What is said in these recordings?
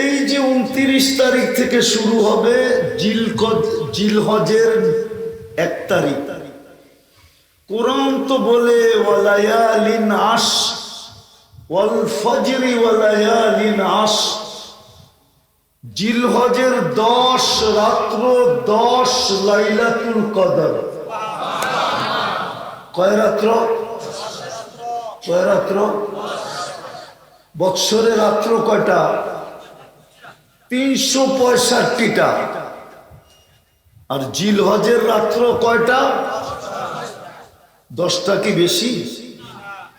এই যে উনত্রিশ তারিখ থেকে শুরু হবে জিল জিলহজের এক তারিখ। কোরআন তো বলে জিলহজের দশ, রাত্র দশ লাইলাতুল কদর। কয় রাত্র? কয় রাত্র? বৎসরে রাত্র কয়টা? তিনশো পঁয়ষট্টিটা। আর জিল হজের রাত্র কয়টা? দশটা কি বেশি?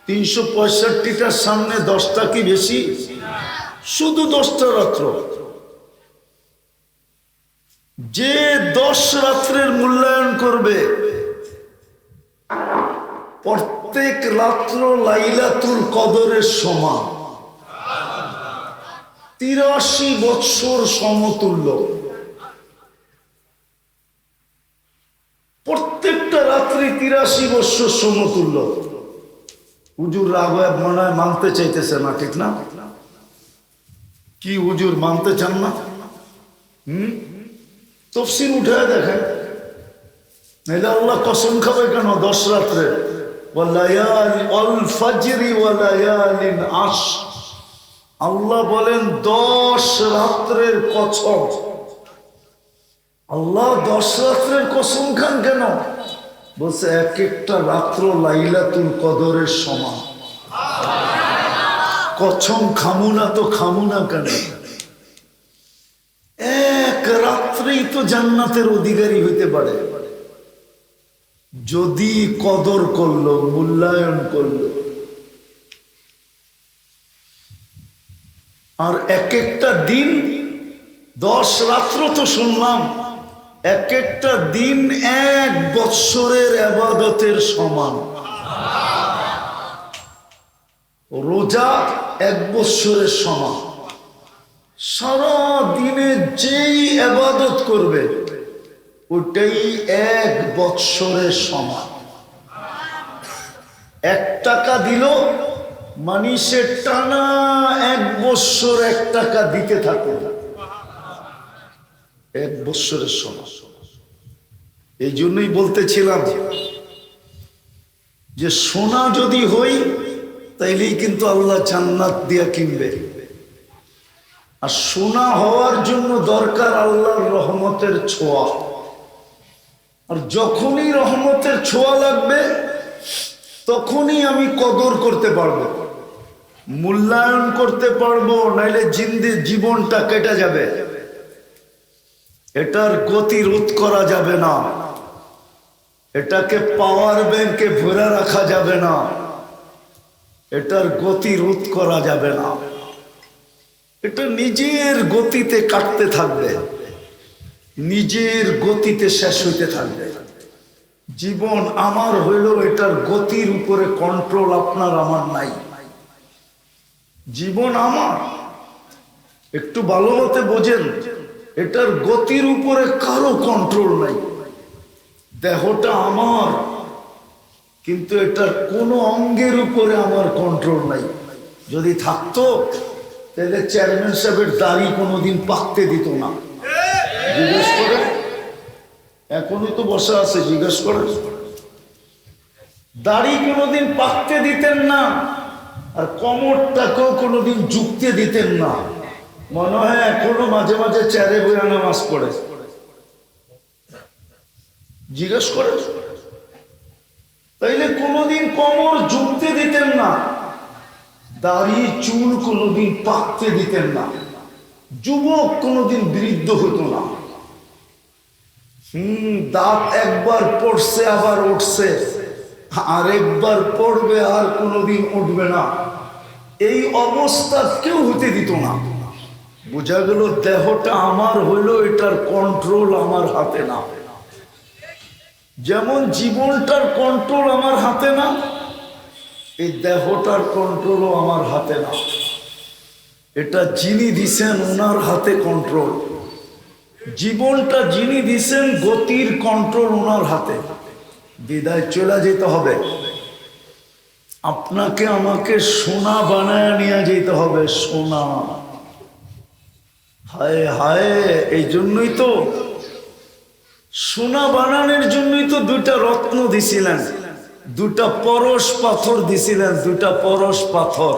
তিনশো পঁয়ষট্টিটার সামনে দশটা কি বেশি? শুধু দশটা রাত্র। যে দশ রাত্রের মূল্যায়ন করবে, প্রত্যেক রাত্র লাইলাতুল কদরের সমান। তিরাশি বৎসর সমতুল্য। প্রত্যেকটা রাত্রি তিরাশি বৎসর সমতুল্য। হুজুর রাগ মনে মানতে চাইতেছে না, ঠিক না? কি হুজুর মানতে চান না? হম? তফসিল উঠে দেখেন। আল্লাহ কসম খাবে কেন দশ রাত্রে? আশ আল্লাহ বলেন দশ রাত্রের কসম। আল্লাহ দশ রাত্রের কসম খান কেন? বলছে, এক একটা রাত্র লাইলাতুল কদরের সমান। কছম খামু না তো খামু না কেন? এক রাত্রেই তো জান্নাতের অধিকারী হইতে পারে। যদি কদর করল, মূল্যায়ন করল আর এক একটা দিন, দশ রাত্র তো শুনলাম এক একটা দিন এক বৎসরের আবাদতের সমান। রোজা এক বৎসরের সমান। সারা দিনে যেই আবাদত করবে, ওটাই এক বৎসরের সমান। এক টাকা দিল মানুষের টানা এক বৎসর এক টাকা দিতে থাকে। এক বৎসরের সমান এই জন্যই বলতেছিলাম যে সোনা যদি হই, তাইলেই কিন্তু আল্লাহ জান্নাত দিয়া কিনবে। আর সোনা হওয়ার জন্য দরকার আল্লাহর রহমতের ছোঁয়া। আর যখনই রহমতের ছোঁয়া লাগবে তখনই আমি কদর করতে পারব। মূল্যায়ন করতে পারব, নাইলে জিন্দে জীবনটা কেটে যাবে। এটার গতি রোধ করা যাবে না। এটাকে পাওয়ার ব্যাংকে ভরে রাখা যাবে না। এটার গতি রোধ করা যাবে না। এটা নিজের গতিতে কাটতে থাকবে। নিজের গতিতে শেষ হইতে থাকবে। জীবন আমার হইল এটার গতির উপরে কন্ট্রোল আপনার আমার নাই। জীবন আমার। একটু ভালো মতে বোঝেন এটার গতির উপরে কারও কন্ট্রোল নাই। দেহটা আমার কিন্তু এটার কোনো অঙ্গের উপরে আমার কন্ট্রোল নাই। যদি থাকতো তাহলে চেয়ারম্যান সাহেবের দাড়ি কোনোদিন পাকতে দিত না। জিজ্ঞেস করে এখনই তো বসে আছে, জিজ্ঞেস করে। দাড়ি কোনোদিন পাকতে দিতেন না, আর কমরটাকেও কোনোদিন যুক্তে দিতেন না। মনে হয় এখনও মাঝে মাঝে চেয়ারে বইয়া নামাজ পড়ে। জিজ্ঞেস করে। তাইলে কোনোদিন কমর যুক্তে দিতেন না, দাড়ি, চুল কোনোদিন পাকতে দিতেন না। যুবক কোনোদিন বৃদ্ধ হতো না। দাঁত একবার পড়ছে, আবার উঠছে। আরেকবার পড়বে, আর কোনোদিন উঠবে না। এই অবস্থা কেউ হতে দিত না। বোঝা গেল দেহটা আমার হইল এটার কন্ট্রোল আমার হাতে না। যেমন জীবনটার কন্ট্রোল আমার হাতে না, এই দেহটার কন্ট্রোলও আমার হাতে না। এটা যিনি দিছেন ওনার হাতে কন্ট্রোল জীবনটা যিনি দিছেন, গতির কন্ট্রোল ওনার হাতে। বিদায় চলে যেতে হবে। আপনাকে আমাকে সোনা বানায় নিয়ে যেতে হবে, সোনা। হায় হায়, এই জন্যই তো সোনা বানানোর জন্যই তো দুটা রত্ন দিছিলেন। দুটা পরশ পাথর দিছিলেন দুটা পরশ পাথর।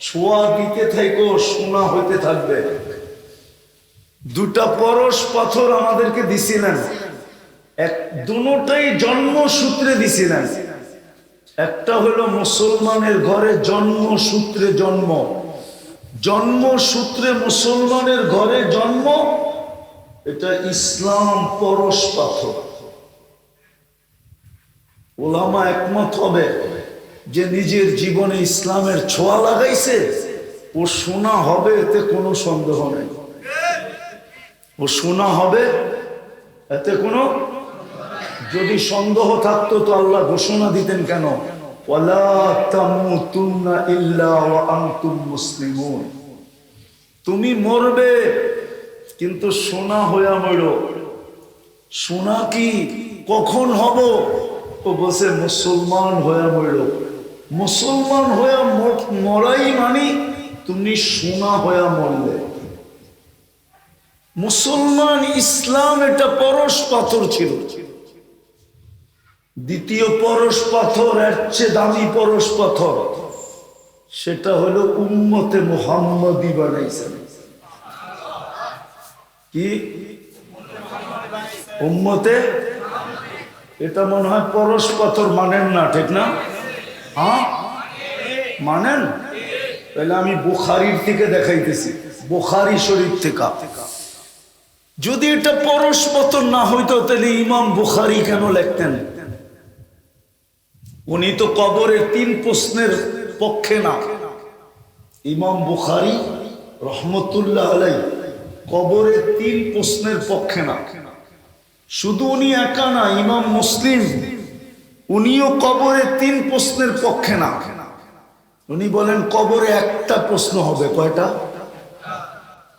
ছোঁয়া দিতে থাকো সোনা হইতে থাকবে। দুটা পরশ পাথর আমাদেরকে দিছিলেন। এক দুটাই জন্মসূত্রে দিছিলেন। একটা হলো মুসলমানের ঘরে জন্মসূত্রে জন্ম। জন্মসূত্রে মুসলমানের ঘরে জন্ম, এটা ইসলাম পরশ পাথর। ওলামা একমত হবে যে নিজের জীবনে ইসলামের ছোঁয়া লাগাইছে, ও শোনা হবে এতে কোনো সন্দেহ নেই। ও শোনা হবে, এতে কোনো যদি সন্দেহ থাকতো তো আল্লাহ ঘোষণা দিতেন কেন? তুমি মরবে, কিন্তু সোনা হইয়া মরো সোনা কি কখন হব? ও বসে মুসলমান হইয়া মরো মুসলমান হইয়া মরাই মানি, তুমি সোনা হইয়া মরলে। মুসলমান ইসলাম এটা পরশ পাথর ছিল। দ্বিতীয় পরশ পাথর, এর চেয়ে দামি পরশ পাথর, সেটা হলো উম্মতে মোহাম্মদী বানাইছেন কি? উম্মতে? এটা মনে হয় পরশ পাথর মানেন না, ঠিক না? হ্যাঁ? মানেন? তাহলে আমি বুখারির থেকে দেখাইতেছি। বুখারি শরীফ থেকে। যদি এটা পরশ পাথর না হইতো, তাহলে ইমাম বুখারি কেন লিখতেন? উনি তো কবরের তিন প্রশ্নের পক্ষে না। ইমাম বুখারি রহমতুল্লাহ আলাই কবরের তিন প্রশ্নের পক্ষে না। শুধু উনি একা না, ইমাম মুসলিম, উনিও কবরে তিন প্রশ্নের পক্ষে না। উনি বলেন, কবরে একটা প্রশ্ন হবে, কয়টা?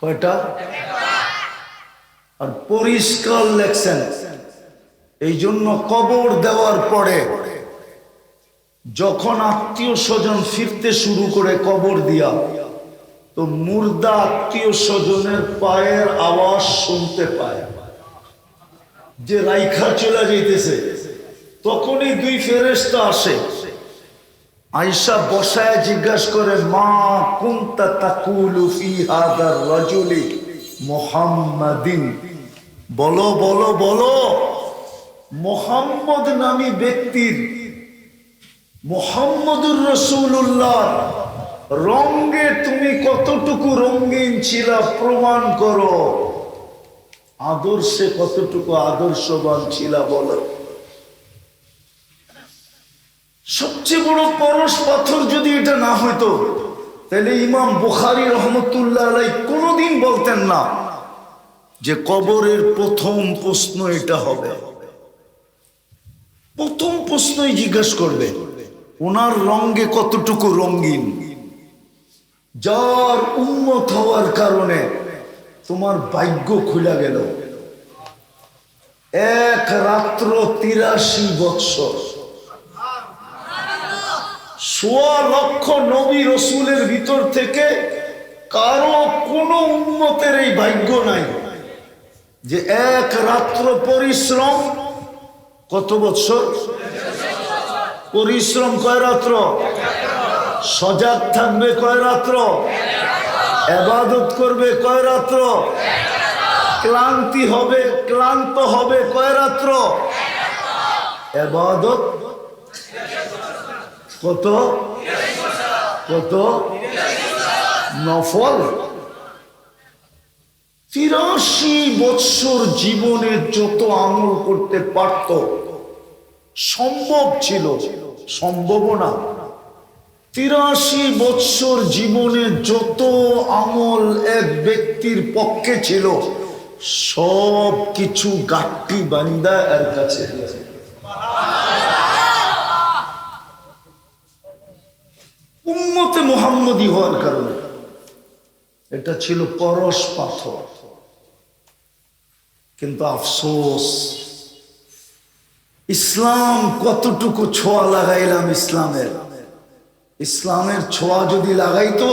কয়টা? আর পরিষ্কার লেখছেন। এই জন্য কবর দেওয়ার পরে যখন আত্মীয় স্বজন ফিরতে শুরু করে কবর দিয়া, তো মুর্দা আত্মীয় স্বজনের পায়ের আওয়াজ শুনতে পায়। যে রাইখা চলে যাইতেছে, তখনই দুই ফেরেস্তা আসে। আয়সা বসায় জিজ্ঞাসা করে, মা কুন্তা তাকুলু ফি হাদার রাজুলি মুহাম্মাদিন? বলো বলো বলো। মোহাম্মদ নামী ব্যক্তির, মোহাম্মদুর রসুল্লাহ রঙ্গে তুমি কতটুকু রঙ্গিন ছিলা প্রমাণ করো। আদর্শে কতটুকু আদর্শবান ছিলা বলো। সবচেয়ে বড় পরশ পাথর যদি এটা না হইতো, তাহলে ইমাম বুখারি রহমতুল্লাহ আলাই কোনোদিন বলতেন না যে কবরের প্রথম প্রশ্ন এটা হবে। প্রথম প্রশ্নই জিজ্ঞাসা করবে, ওনার রঙ্গে কতটুকু রঙিন? যার উন্মত হওয়ার কারণে তোমার ভাগ্য খুলে গেল। এক রাত্র তিরাশি বৎসর। সোয়া লক্ষ নবী রসুলের ভিতর থেকে কারও কোনো উন্মতের এই ভাগ্য নাই। যে এক রাত্র পরিশ্রম, কত বছর? পরিশ্রম কয় রাত্র? সজাগ থাকবে কয় রাত্র? এবাদত করবে কয় রাত্র? ক্লান্তি হবে, ক্লান্ত হবে কয় রাত্র? এবাদত কত? কত? নফল? তিরাশি বৎসর জীবনে যত আমল করতে পারত, সম্ভব ছিল সম্ভব না। তিরাশি বৎসর জীবনে যত আমল এক ব্যক্তির পক্ষে ছিল, সব কিছু গাঠি বান্দা এর কাছে উম্মতে মোহাম্মদী হওয়ার কারণে এটা ছিল পরশ পাথর। কিন্তু আফসোস, ইসলাম কতটুকু ছোঁয়া লাগাইলাম ইসলামের? ইসলামের ছোঁয়া যদি লাগাইতো,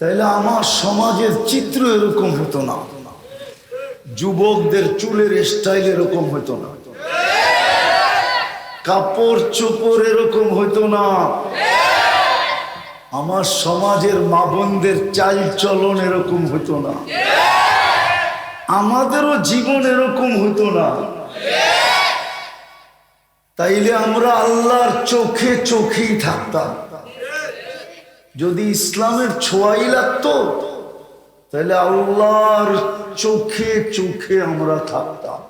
তাইলে আমার সমাজের চিত্র এরকম হতো না। যুবকদের চুলের স্টাইল এরকম হতো না। কাপড় চোপড় এরকম হতো না। আমার সমাজের মা বোনদের চাল চলন এরকম হতো না। আমাদেরও জীবন এরকম হতো না। তাইলে আমরা আল্লাহর চোখে চোখেই থাকতাম। যদি ইসলামের ছোঁয়াই লাগতো তাহলে আল্লাহর চোখে চোখে আমরা থাকতাম।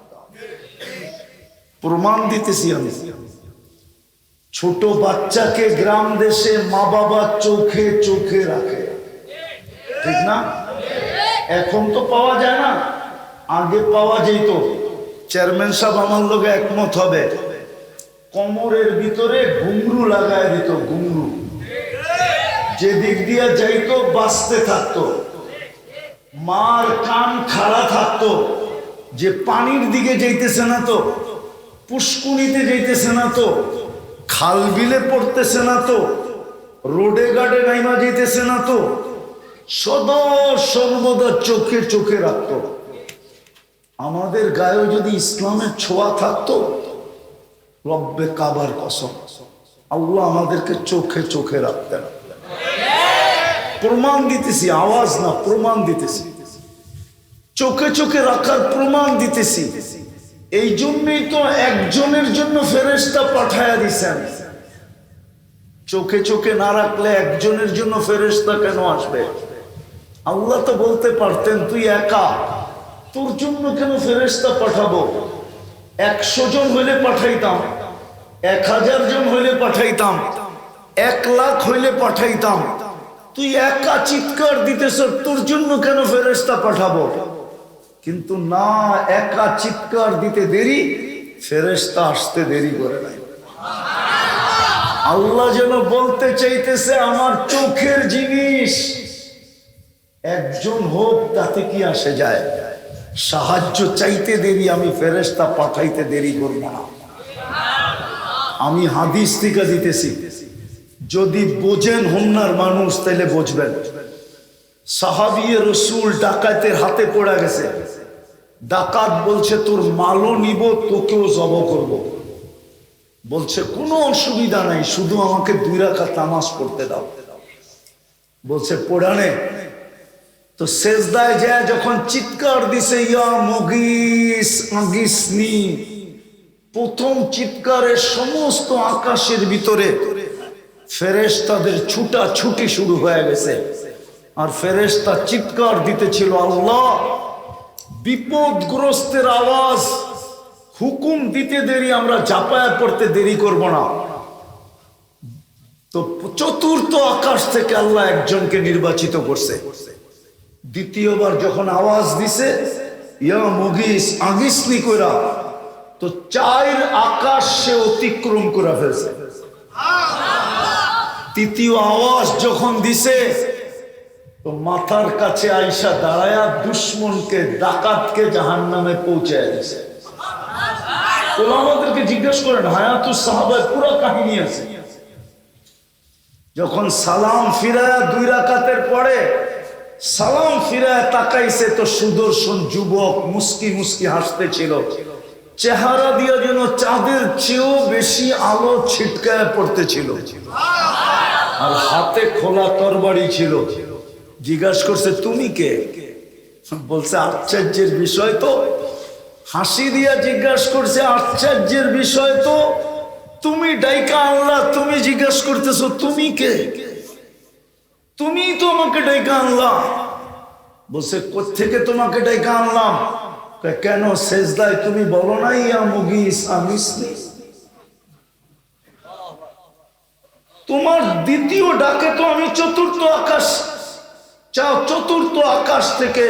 প্রমাণ দিতেছি আমি। ছোট বাচ্চাকে গ্রাম দেশে মা বাবা চোখে চোখে রাখে। ঠিক না? এখন তো পাওয়া যায় না। আগে পাওয়া যেত। চেয়ারম্যান সাহেব আমার লোকে একমত হবে। কোমরের ভিতরে ঘুমরু লাগায় দিত ঘুমরু যে দিক দিয়ে যাইতো, বাঁচতে থাকতো। মার কান খাড়া থাকতো। যে পানির দিকে যাইতেছে না তো পুষ্কুনিতে যাইতেছে না তো, খাল বিলে পড়তেছে না তো, রোডে গাডে নাইমা যাইতেছে না তো, সদা সর্বদা চোখে চোখে রাখতো। আমাদের গায়েও যদি ইসলামের ছোঁয়া থাকতো, রব্বে কাবার কসম, আল্লাহ আমাদেরকে চোখে চোখে রাখতেন। প্রমাণ দিতেছি, আওয়াজ না, প্রমাণ দিতেছি। চোখে চোখে রাখার প্রমাণ দিতেছি। এই জন্যই তো একজনের জন্য ফেরেস্তা পাঠায়া দিছেন। চোখে চোখে না রাখলে একজনের জন্য ফেরেস্তা কেন আসবে? আল্লাহ তো বলতে পারতেন, তুই একা তোর জন্য কেন ফেরেস্তা পাঠাবো? একশো জন হইলে পাঠাইতাম, এক হাজার জন হইলে পাঠাইতাম, এক লাখ হইলে পাঠাইতাম। তুই একা চিৎকার দিতেছ, তোর জন্য কেন ফেরেস্তা পাঠাবো? কিন্তু না, একা চিৎকার দিতে দেরি ফেরেস্তা আসতে দেরি করে নাই। আল্লাহ যেন বলতে চাইতেছে, আমার চোখের জিনিস, একজন হোক, তাতে কি আসে যায়? সাহায্য চাইতে দেরি, আমি ফেরেস্তা পাঠাইতে দেরি করব না। আমি হাদিস থেকে দিতেছি। যদি বোঝেন হন্যার মানুষ তাহলে বুঝবেন। সাহাবিয়ে রসুল ডাকাতের হাতে পড়ে গেছে। ডাকাত বলছে, তোর মালও নিব, তোকেও জব করব। বলছে, কোনো অসুবিধা নাই, শুধু আমাকে দুই রাখা তামাজ পড়তে দাও। বলছে, পড়ানে তো শেষদায় যায় যখন চিৎকার দিছে, ইয়া মগিস আগিসনি প্রথম চিৎকারের সমস্ত আকাশের ভিতরে ফেরেশতাদের ছুটা ছুটি শুরু হয়ে গেছে। আর ফেরেশতা চিৎকার দিতেছিল, আল্লাহ, বিপদগ্রস্তের আওয়াজ, হুকুম দিতে দেরি, আমরা ঝাঁপায়া পড়তে দেরি করব না। তো চতুর্থ আকাশ থেকে আল্লাহ একজনকে নির্বাচিত করছে। দ্বিতীয়বার যখন আওয়াজ দিছে, ইয়া মুগিস, আগিসনি কইরা, তো চায়ের আকাশ সে অতিক্রম করে ফেলছে। তৃতীয় আওয়াজ যখন দিছে, তো মাথার কাছে আইসা দাঁড়ায়া দুশ্মনকে, ডাকাতকে জাহান নামে পৌঁছায় দিছে। আমাদেরকে জিজ্ঞেস করেন, হায়াতুস সাহাবায় পুরো কাহিনী আছে। যখন সালাম ফিরায়া দুই রাকাতের পরে সালাম ফিরায় তাকাইছে তো সুদর্শন যুবক, মুস্কি মুস্কি হাসতে ছিল চেহারা দিয়া যেন চাঁদের চেয়েও বেশি আলো ছিটকায় পড়তেছিল। আর হাতে খোলা তরবারি ছিল। জিজ্ঞাসা করছে, তুমি কে? বলছে, আশ্চর্যের বিষয় তো। হাসি দিয়া জিজ্ঞাসা করছে, আশ্চর্যের বিষয় তো? তুমি ডাইকা আনলা তুমি জিজ্ঞাসা করতেছো, তুমি কে কে? তুমি তো আমাকে ডাইকা আনলাম বলছে কোথেকে তোমাকে ডাইকা আনলাম? কেন শেষদায় তুমি বলো না, ইয়া মুগিস তোমার দ্বিতীয় ডাকে তো আমি চতুর্থ আকাশ। চাও, চতুর্থ আকাশ থেকে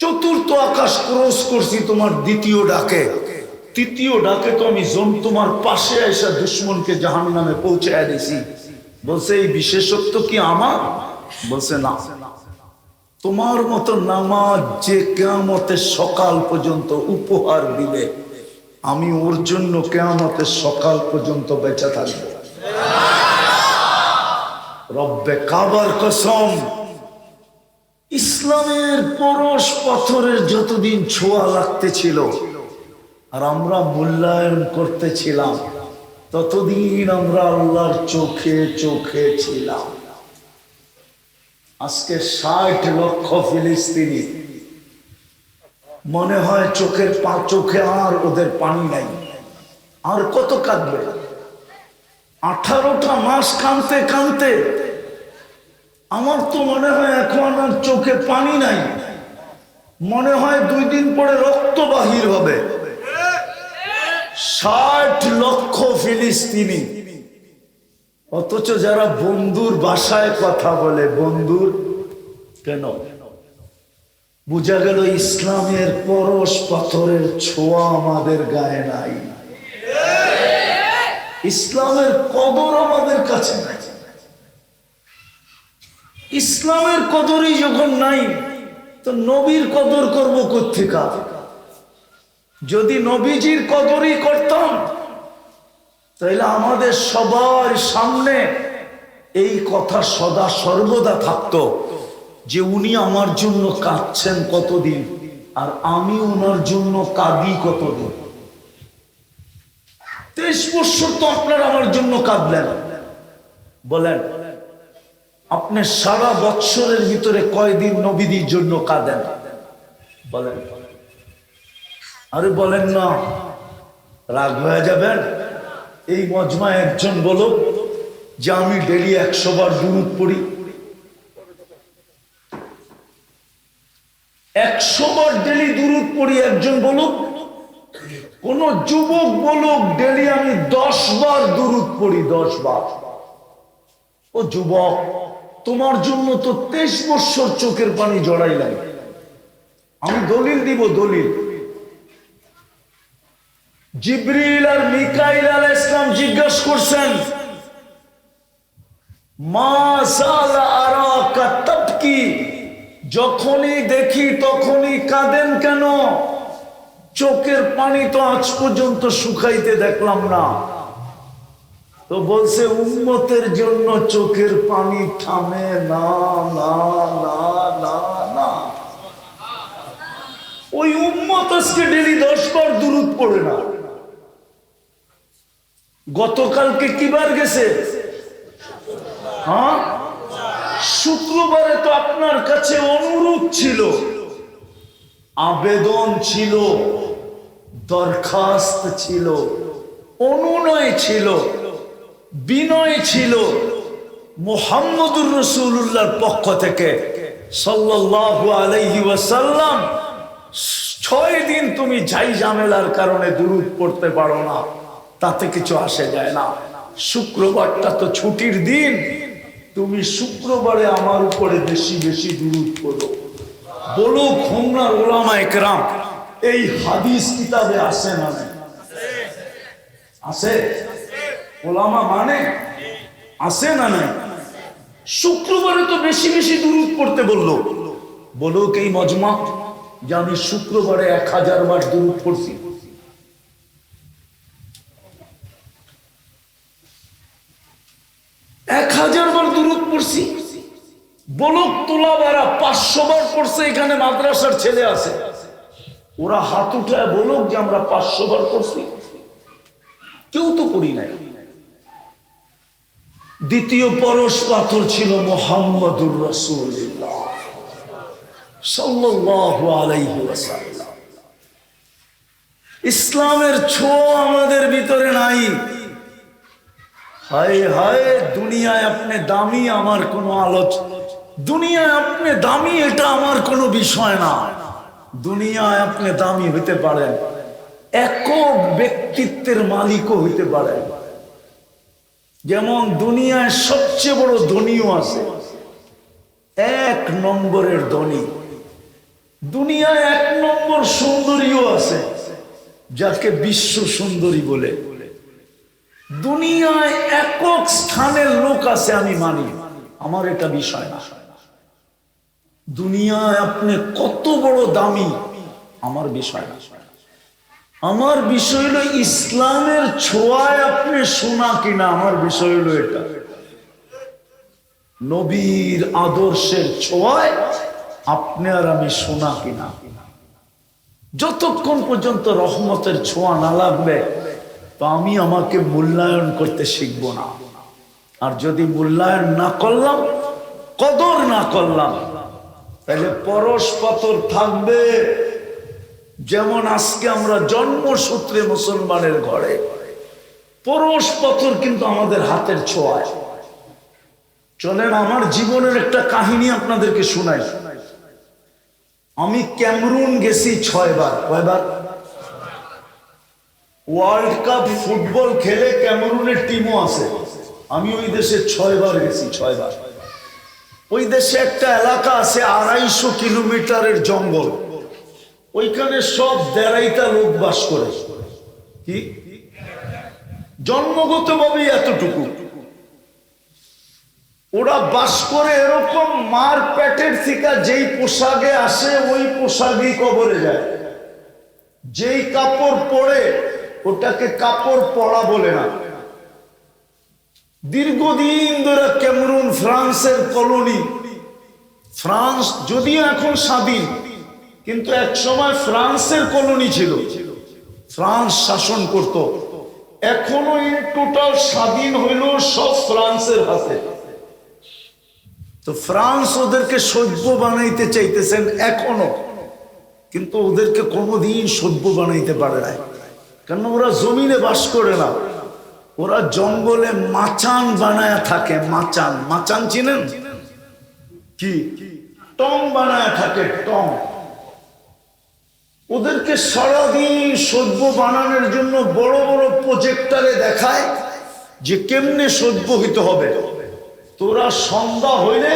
চতুর্থ আকাশ ক্রস করছি তোমার দ্বিতীয় ডাকে। তৃতীয় ডাকে তো আমি জন তোমার পাশে এসে দুশ্মনকে জাহান নামে পৌঁছায় দিছি। বলছে, এই বিশেষত্ব কি আমার? বলছে, না। তোমার মতো নামাজ যে কেয়ামতের সকাল পর্যন্ত উপহার দিবে, আমি ওর জন্য কেয়ামতের সকাল পর্যন্ত বেঁচে থাকব। রব্বে কাবার কসম, ইসলামের পরশ পাথরের যতদিন ছোঁয়া লাগতেছিল, আর আমরা মূল্যায়ন করতেছিলাম ততদিন আমরা আল্লাহর চোখে চোখে ছিলাম। আজকে ষাট লক্ষ ফিলিস্তিনি। মনে হয় চোখের পা, চোখে আর ওদের পানি নাই। আর কত কাঁদবে? আঠারোটা মাস কাঁদতে কাঁদতে আমার তো মনে হয় এখন আর চোখে পানি নাই। মনে হয় দুই দিন পরে রক্ত বাহির হবে। ষাট লক্ষ ফিলিস্তিনি। অথচ যারা বন্ধুর বাসায় কথা বলে, বন্ধুর কেন? গেল ইসলামের পরশ পাথরের ছোঁয়া আমাদের গায়ে নাই। ইসলামের কদর আমাদের কাছে নাই। ইসলামের কদরই যখন নাই, তো নবীর কদর করব কোথেকা যদি নবীজির কদরই করতাম, তাহলে আমাদের সবার সামনে এই কথা সদা সর্বদা থাকতো যে উনি আমার জন্য কাঁদছেন কতদিন, আর আমি ওনার জন্য কাঁদি কতদিন। তেইশ বছর তো আপনার আমার জন্য কাঁদলেন। বলেন, আপনি সারা বৎসরের ভিতরে কয়দিন নবীদির জন্য কাঁদেন? বলেন। আরে বলেন না। রাগ হয়ে যাবেন? এই মজমা একজন বলো যে আমি ডেলি একশো বার দুরুদ পড়ি। একশো বার ডেলি দুরুদ পড়ি একজন বলুক কোন যুবক বলুক, ডেলি আমি দশ বার দুরুদ পড়ি, দশ বার। ও যুবক, তোমার জন্য তো তেইশ বছর চোখের পানি জড়াইলাম। আমি দলিল দিব, দলিল। জিব্রিল আর মিকাইল আল ইসলাম জিজ্ঞাসা করছেন যখনই দেখি তখনই কাঁদেন কেন? চোখের পানি তো আজ পর্যন্ত শুকাইতে দেখলাম না। তো বলছে উন্মতের জন্য চোখের পানি থামে না না না না না। ওই উম্মত আজকে ডেলি দশ বার দূরত পড়ে না। গতকালকে কিবার গেছে? হ্যাঁ? শুক্রবারে তো আপনার কাছে অনুরোধ ছিল। আবেদন ছিল, দরখাস্ত ছিল, অনুনয় ছিল, বিনয় ছিল। মোহাম্মদুর রসুল্লাহর পক্ষ থেকে সাল্লাল্লাহু আলাইহি ওয়াসাল্লাম, ছয় দিন তুমি ঝাই ঝামেলার কারণে দূরত পড়তে পারো না। তাতে কিছু আসে যায় না। শুক্রবারটা তো ছুটির দিন। তুমি শুক্রবারে আমার উপরে বেশি বেশি দূরত পড়ো। বলো খুমনার ওলামা একরাম, এই হাদিস কিতাবে আসে না? আছে ওলামা মানে? আসে না নাই? শুক্রবারে তো বেশি বেশি দূরত পড়তে বলল। বলো এই মজমা? যে আমি শুক্রবারে এক হাজার বার দূরত পড়ছি। এক হাজার বার দূরত পড়ছি। বলুক তোলা বেড়া পাঁচশো বার পড়ছে, এখানে মাদ্রাসার ছেলে আছে। ওরা হাত উঠায় বলুক যে আমরা পাঁচশো বার পড়ছি। কেউ তো করি নাই। দ্বিতীয় পরশ পাথর ছিল মোহাম্মদুর রসুল্লাহ ইসলামের ছোঁয়া আমাদের ভিতরে নাই। হায় হায়, দুনিয়ায় আপনি দামি, আমার কোনো আলোচনা দুনিয়ায় আপনি দামি, এটা আমার কোনো বিষয় না। দুনিয়ায় আপনি দামি হইতে পারেন, একক ব্যক্তিত্বের মালিকও হইতে পারেন। যেমন দুনিয়ায় সবচেয়ে বড় ধনীও আছে, এক নম্বরের ধনী। দুনিয়ায় এক নম্বর সুন্দরীও আছে, যাকে বিশ্ব সুন্দরী বলে। দুনিয়ায় একক স্থানের লোক আছে, আমি মানি। আমার এটা বিষয় না। দুনিয়ায় আপনি কত বড় দামি, আমার বিষয় না। আমার বিষয় হলো ইসলামের ছোঁয়ায় আপনি শোনা কিনা, আমার বিষয় হলো এটা। নবীর আদর্শের ছোঁয়ায় আপনি আর আমি শোনা কিনা। যতক্ষণ পর্যন্ত রহমতের ছোঁয়া না লাগবে তো আমি আমাকে মূল্যায়ন করতে শিখব না। আর যদি মূল্যায়ন না করলাম, কদর না করলাম, তাহলে পরশ পাথর থাকবে। যেমন আজকে আমরা জন্মসূত্রে মুসলমানের ঘরে, পরশ পাথর কিন্তু আমাদের হাতের ছোঁয়ায়। চলেন, আমার জীবনের একটা কাহিনী আপনাদেরকে শোনাই। আমি ক্যামরুন গেছি ছয়বার। কয়বার? ওয়ার্ল্ড কাপ ফুটবল খেলে ক্যামেরুনের টিমও আছে। আমি ওই দেশে ছয়বার গেছি, ছয়বার। ওই দেশে একটা এলাকা আছে, আড়াইশো কিলোমিটারের জঙ্গল। ওইখানে সব দেড়াইটা লোক বাস করে। কি? জন্মগত ভাবেই এতটুকু। ওরা বাস করে এরকম মার পেটের থেকে, যেই পোশাকে আসে, ওই পোশাকই কবরে যায়। যেই কাপড় পরে ওটাকে কাপড় পরা বলে না। দীর্ঘদিন ধরে ক্যামেরুন, ফ্রান্সের কলোনি। ফ্রান্স যদিও এখন স্বাধীন, কিন্তু এক সময় ফ্রান্সের কলোনি ছিল। ফ্রান্স শাসন করত। এখনও ইন টোটাল স্বাধীন হইল সব ফ্রান্সের হাতে। তো ফ্রান্স ওদেরকে সভ্য বানাইতে চাইতেছেন এখনও, কিন্তু ওদেরকে কোনোদিন সভ্য বানাইতে পারে না কেন ওরা জমিনে বাস করে না। ওরা জঙ্গলে মাচান বানায় থাকে, মাচান। মাচান চিনেন? কি? টং বানায় থাকে, টং। ওদেরকে সারাদিন সভ্য বানানোর জন্য বড় বড় প্রজেক্টারে দেখায় যে কেমনে সভ্য হইতে হবে। তোরা সন্ধ্যা হইলে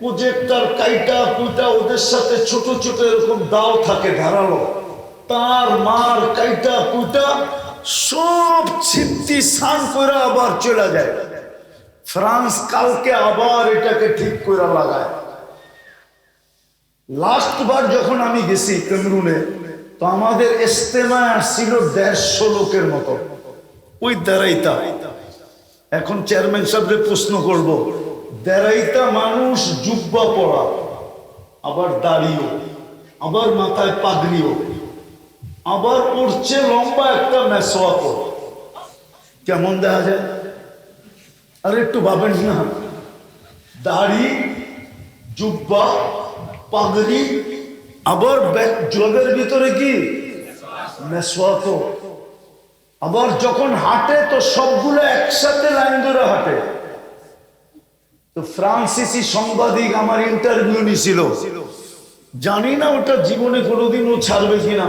প্রজেক্টার কাইটা কুইটা ওদের সাথে ছোট ছোট এরকম দাও থাকে ধারালো। তার মার কাইটা কুটা সব ছিপ্তি স্নান করে আবার চলে যায়। ফ্রান্স কালকে আবার এটাকে ঠিক করে লাগায়। লাস্ট বার যখন আমি গেছি কেমরুনে তো আমাদের ইস্তেমা আসছিল দেড়শো লোকের মতো। ওই দেড়াইতা। এখন চেয়ারম্যান সাহেবকে প্রশ্ন করব, দেড়াইতা মানুষ জুব্বা পড়া, আবার দাড়িও, আবার মাথায় পাগড়িও। আবার উঠছে লম্বা একটা মেসোয়া পড়া কেমন দেখা যায়? আরে একটু ভাবেন না। দাড়ি, জুব্বা, পাগড়ি, আবার জলের ভিতরে কি? মেসোয়াতো আবার যখন হাঁটে, তো সবগুলো একসাথে লাইন ধরে হাঁটে। তো ফ্রান্সিসি সাংবাদিক আমার ইন্টারভিউ নিছিল। জানি না ওটা জীবনে কোনোদিন ও ছাড়বে কিনা।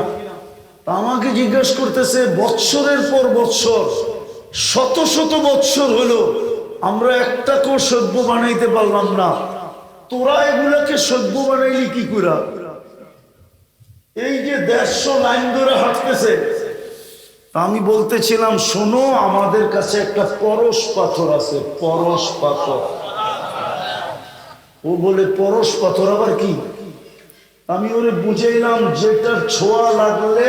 আমাকে জিজ্ঞেস করতেছে, বৎসরের পর বৎসর, শত শত বৎসর হলো, আমরা একটাকেও সভ্য বানাইতে পারলাম না। তোরা এগুলাকে সভ্য বানাইলি কি করে এই যে দেড়শো লাইন ধরে হাঁটতেছে। আমি বলতেছিলাম, শোনো, আমাদের কাছে একটা পরশ পাথর আছে, পরশ পাথর। ও বলে, পরশ পাথর আবার কি? আমি ওরে বুঝাইলাম, যেটার ছোঁয়া লাগলে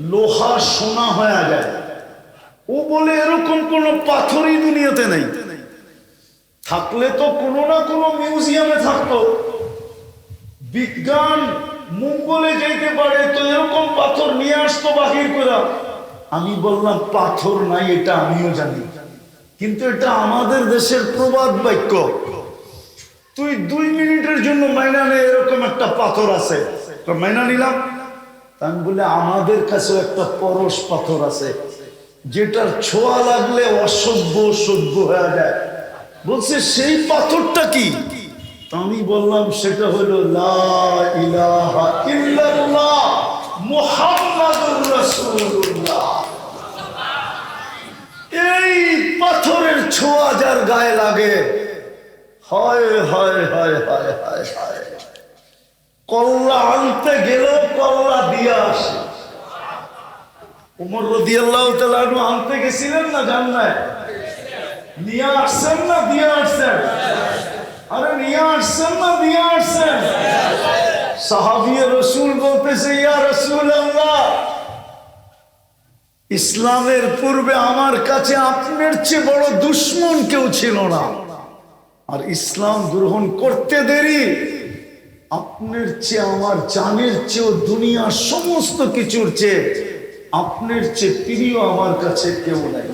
লোহা সোনা হয়ে যায়। ও বলে এরকম কোনো পাথরই দুনিয়াতে নেই। থাকলে তো কোনো না কোনো মিউজিয়ামে থাকতো। বিজ্ঞান মঙ্গলে যাইতে পারে, তো এরকম পাথর নিয়ে আসতো বাহির করে আমি বললাম, পাথর নাই, এটা আমিও জানি। কিন্তু এটা আমাদের দেশের প্রবাদ বাক্য। তুই দুই মিনিটের জন্য মাইনা নে, এরকম একটা পাথর আছে। মাইনা নিলাম। আমি বলে, আমাদের কাছেও একটা পরশ পাথর আছে, যেটার ছোঁয়া লাগলে অসভ্য সভ্য হয়ে যায়। বলছে, সেই পাথরটা কি? আমি বললাম, সেটা হলো এই পাথরের ছোঁয়া যার গায়ে লাগে, হয় হয় হয় হয় হয় হয়। কল্লা আনতে গেলেও কল্লা দিয়ে আসে। উমর রদিয়াল্লাহ তালু আনতে গেছিলেন না জান্নায়? নিয়ে আসছেন না দিয়ে আসছেন? আরে নিয়ে আসছেন না দিয়ে আসছেন? সাহাবিয়ে রসুল বলতেছে, ইয়া রসুল আল্লাহ ইসলামের পূর্বে আমার কাছে আপনার চেয়ে বড় দুশ্মন কেউ ছিল না। আর ইসলাম গ্রহণ করতে দেরি আপনার চেয়ে আমার জানের চেয়েও দুনিয়ার সমস্ত কিছুর চেয়ে আপনার চেয়ে প্রিয় আমার কাছে কেউ নাই।